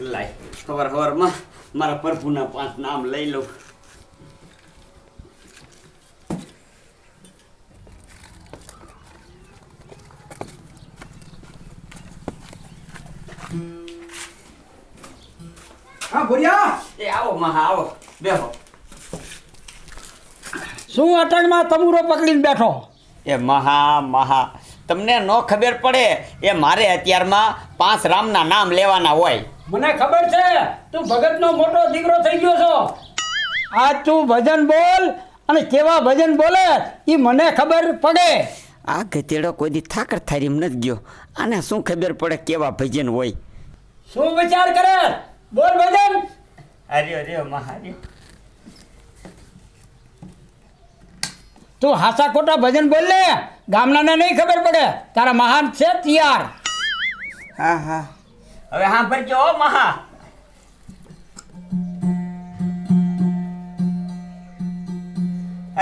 લાય. સવાર સવારમાં મારા પ્રભુના પાંચ નામ લઈ લઉં. હા ભૂરિયા! એ આવો મહા આવો. બેહો. શું અટકમાં તમુરો પકડીને બેઠો? એ મહા મહા. તમને ન ખબર પડે એ મારે અત્યારમાં પાંચ રામના નામ લેવાના હોય. મને ખબર છે તું ભગતનો મોટો દીકરો થઈ ગયો છો. આ તું ભજન બોલ અને કેવા ભજન બોલે એ મને ખબર પડે. આ ગધેડો કોઈ દી થાકર થારી નથી ગયો. આને શું ખબર પડે કેવા ભજન હોય? શું વિચાર કરે? બોલ ભજન. અરે અરે મહારી તું હાસા ખોટા ભજન બોલ લે. ગામડાને નહીં ખબર પડે. તારા મહાન છે તિયાર. હા હા. હવે હા ભરજો હો મહા.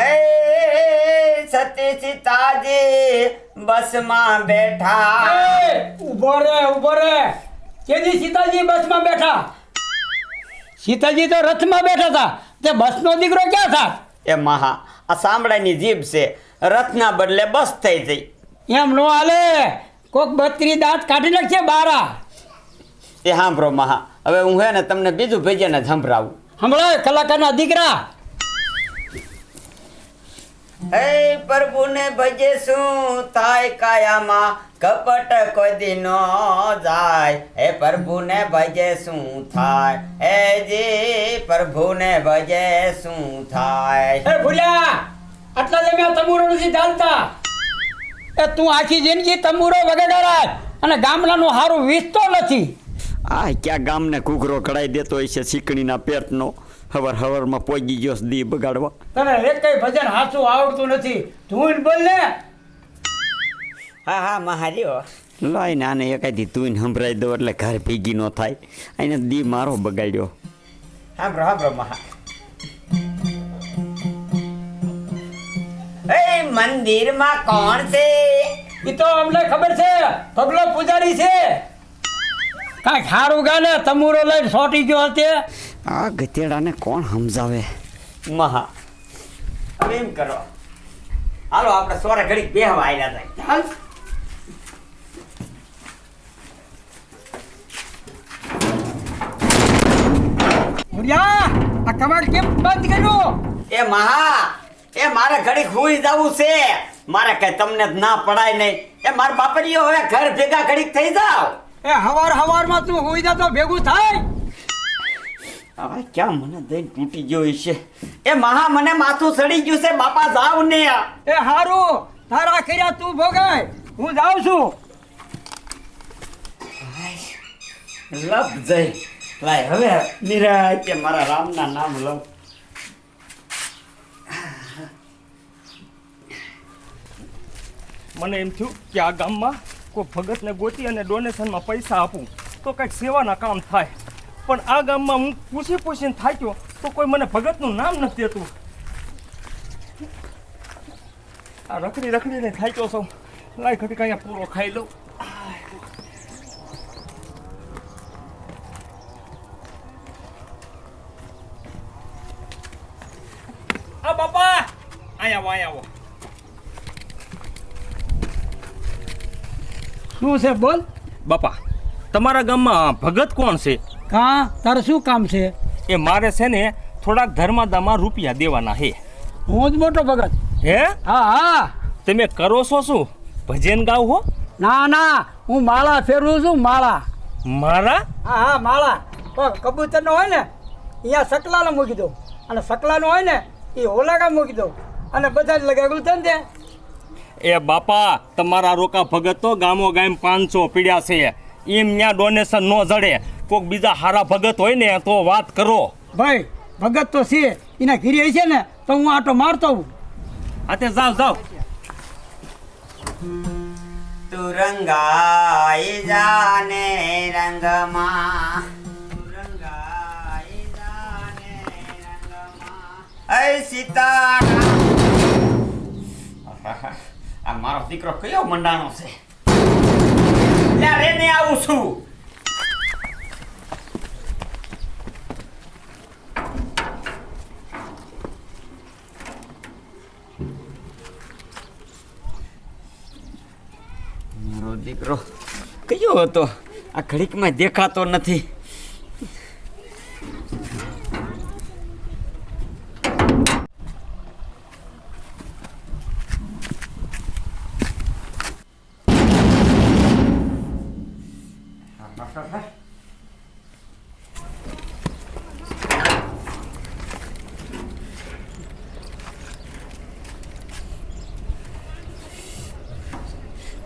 એ સતી સીતાજી બસમાં બેઠા. ઊભો રે ઊભો રે. કેજી સીતાજી બસમાં બેઠા? સીતાજી તો રથમાં બેઠા હતા. તે બસનો દીકરો ક્યાં થા એ મહા આ સાંભળાની જીભ છે. રથના બદલે બસ થઈ જઈ. એમ નો હાલે. કોક બત્રી દાંત કાઢી નાખશે બારા. એ સાંભળો મહા. હવે હું હે ને તમને બીજું ભજન સંભળાવું. હમણાં કલાકારના દીકરા. હે પ્રભુને ભજે શું? થાય કાયામાં કપટ કોઈ દી નો જાય. હે પ્રભુને ભજે શું થાય? હે જી પ્રભુને ભજે શું થાય? ભૂલ્યા! આટલા જમ્યા તમુરો નથી ચાલતા એ તું આખી જિંદગી તમુરો વગેરે અને ગામડાનું હારું વીસતો નથી. આ ક્યાં ગામને ઘૂઘરો કઢાઈ દેતો હોય છે શીકણીના પેટનો? હવાર હવારમાં પોગી ગયો દી બગાડવા તને એક કઈ ભજન હાચું આવડતું નથી. તું બોલ ને. હા હા મહારીઓ લાઈને આને એકાદી તું સંભળાઈ દો એટલે ઘર ભેગી ન થાય. એને દી મારો બગાડ્યો. સાંભળો સાંભળો મહા. એ મંદિરમાં કોણ છે? એ તો અમને ખબર છે. પગલો પૂજારી છે. કાંઈક હારું ગાને તમુરો લઈને સોટી ગયો હતે આ ગતેડાને કોણ સમજાવે? મહા. હવે એમ કરો. હાલો આપણે સોરે ઘડીક બેહવા આવ્યા હતા હાલ મુરિયા આ કબાટ કેમ બંધ કર્યું? એ મહા એ મારે ઘડીક હુઈ જવું છે. મારે કઈ તમને ના પડાય નહીં. એ મારા બાપરીઓ હવે ઘર ભેગા ઘડીક થઈ જાવ એ હવાર હવારમાં તું હુઈ જતો તો ભેગું થાય. આ ક્યાં મને દઈ તૂટી ગયો છે એ મહા મને માથું સડી ગયું છે બાપા જાવ ને એ હારું તારા કર્યા તું ભોગાય. હું જાઉં છું. લપ જય લાય હવે નિરાતે મારા રામના નામ લઉં. મને એમ થયું કે આ ગામમાં કોઈ ભગતને ગોતી અને ડોનેશનમાં પૈસા આપું. તો કંઈક સેવાના કામ થાય. પણ આ ગામમાં હું પૂછી પૂછીને થાક્યો તો કોઈ મને ભગતનું નામ નથી દેતું. આ રખડી રખડીને થાક્યો સૌ લાય ઘડીક અહીંયા પૂરો ખાઈ લઉં. આ બાપા અહીંયા આવો અહીંયા આવો. શું છે બોલ? બાપા તમારા ગામમાં ભગત કોણ છે? કા? તારે શું કામ છે? એ મારે છે ને થોડાક ધર્માદામાં રૂપિયા દેવાના હે. હું જ મોટો ભગત. હે? હા હા. તમે કરો છો શું? ભજન ગાવ હો? ના ના. હું માળા ફેરવું છું માળા. મારા હા હા માળા. પણ કબૂતરનો હોય ને અહીંયા સકલાને મૂકી દઉં. અને સકલાનો હોય ને એ ઓલાગા મૂકી દઉં. અને બધા જ લગાવ્યું છે ને એ બાપા તમારા રોકા ભગત તો ગામો ગામ પાંચસો પીડ્યા છે. એમ ત્યાં ડોનેશન ન જડે. કોક બીજા હારા ભગત હોય ને તો વાત કરો. ભાઈ ભગત તો છે એના ઘીરે છે ને તો હું આટો મારતો હું અત્યારે તે જાઓ જાઓ તું રંગાઈ જાને રંગમાં. આ મારો દીકરો કયો મંડાણો છે? લે આવું છું મારો દીકરો. કયો હતો? આ ઘડીકમાં દેખાતો નથી.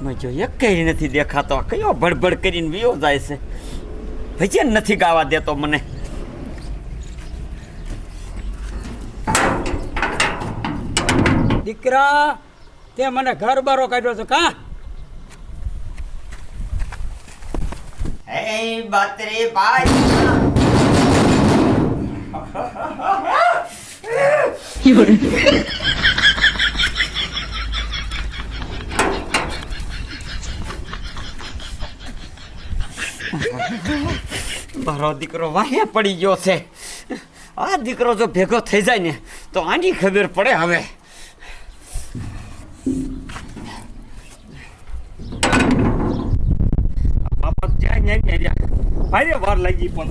જો એક કઈ નથી દેખાતો. કયો ભડભડ કરીને વિયો જાય છે? ભજન નથી ગાવા દેતો મને. દીકરા તે મને ઘર બારો કાઢ્યો છે કા? એ બાતરે ભાઈ. મારો દીકરો વાહે પડી ગયો છે. આ દીકરો જો ભેગો થઈ જાય ને, તો આની ખબર પડે હવે. વાર લાગી પણ.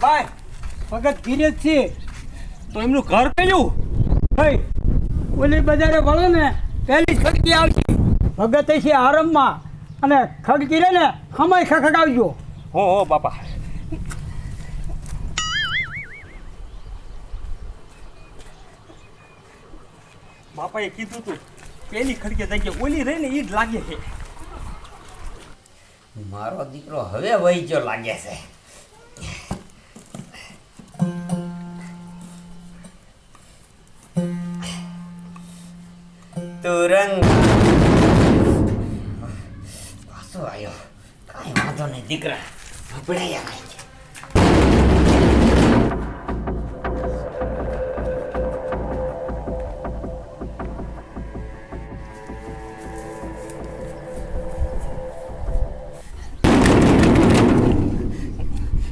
ભાઈ, ભગત ધીરે છે. તો એમનું ઘર કયું? ભાઈ, ઓલી બજારે વળો ને, પહેલી જ ખડકી આવશે ભગત છે આરંભમાં અને ખડકી રે ને સમય ખખડાવજો. હો હો બાપા. બાપાએ કીધું તું પેલી ખડકે જગ્યા ઓલી રહી ને એ જ લાગે છે. મારો દીકરો હવે વહી ગયો લાગે છે. પાછો આવ્યો કાંઈ વાંધો નહીં, દીકરા. ભપડાયા કાંઈ.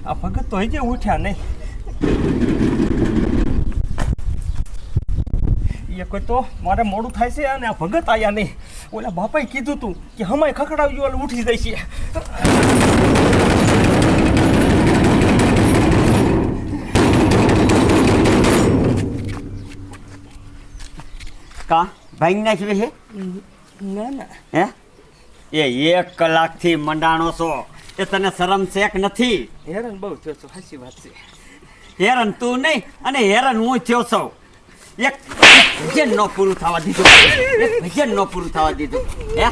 આ ભગત તો હજી ઉઠ્યા નહીં. એ કોઈ તો મારે મોડું થાય છે અને આ ભગત આયા નહીં. ઓલા બાપાએ કીધું તું કે હમાય ખખડાવજો એટલે ઉઠી જાય છે. કા? ભાઈ નાખ્યું છે? ના ના. હે? એ એક કલાકથી મંડાણો છો. એ તને શરમ શેક નથી? હેરાન બહુ થયો છો સાચી વાત છે. હેરાન તું નહીં અને હેરાન હું થયો છું. એક ભજન ન પૂરું થવા દીધું. એક ભજન ન પૂરું થવા દીધું. હે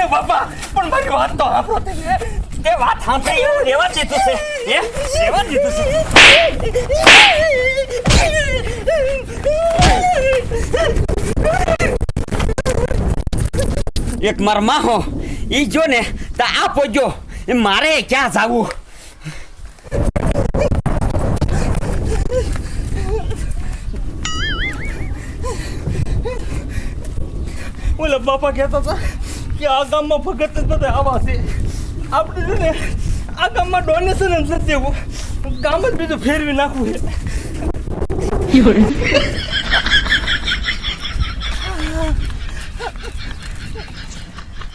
એ બાપા, પણ મારી વાત તો આપણો તે વાત સાંભળી એવું રેવા દીધું છે. હે રેવા દીધું એક માર માહો ઈ જો ને તો આ પોજો એ મારે ક્યાં જાવું? ઓલે ઓલા બાપા કહેતા હતા કે આ ગામમાં ભગત જ બધા આવા છે. આપણે છે ને આ ગામમાં ડોનેશન જ નથી દેવું. ગામ જ બીજું ફેરવી નાખવું છે.